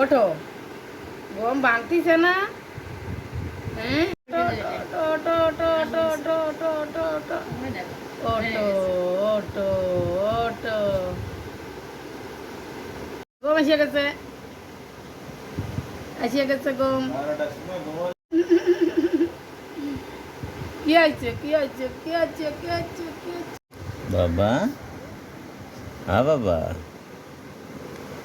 ওঠো। গম ভাঙতিছে না? গম গম। কি কি কি কি কি বাবা? হ্যাঁ বাবা?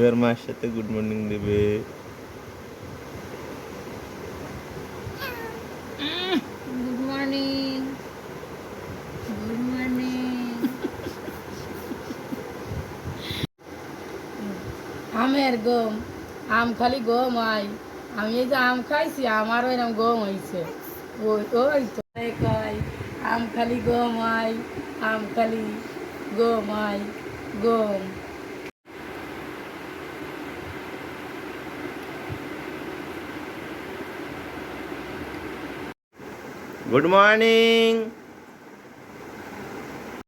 এবার মার সাথে গুড মর্নিং দেবে। গুড মর্নিং গুড মর্নিং আমের গম আম খালি গম হয় আমি এই যে আম খাইছি আমারও এরকম গম হয়েছে ওই ওই তো। কয় আম খালি গম হয় আম খালি গম হয় গম। good morning.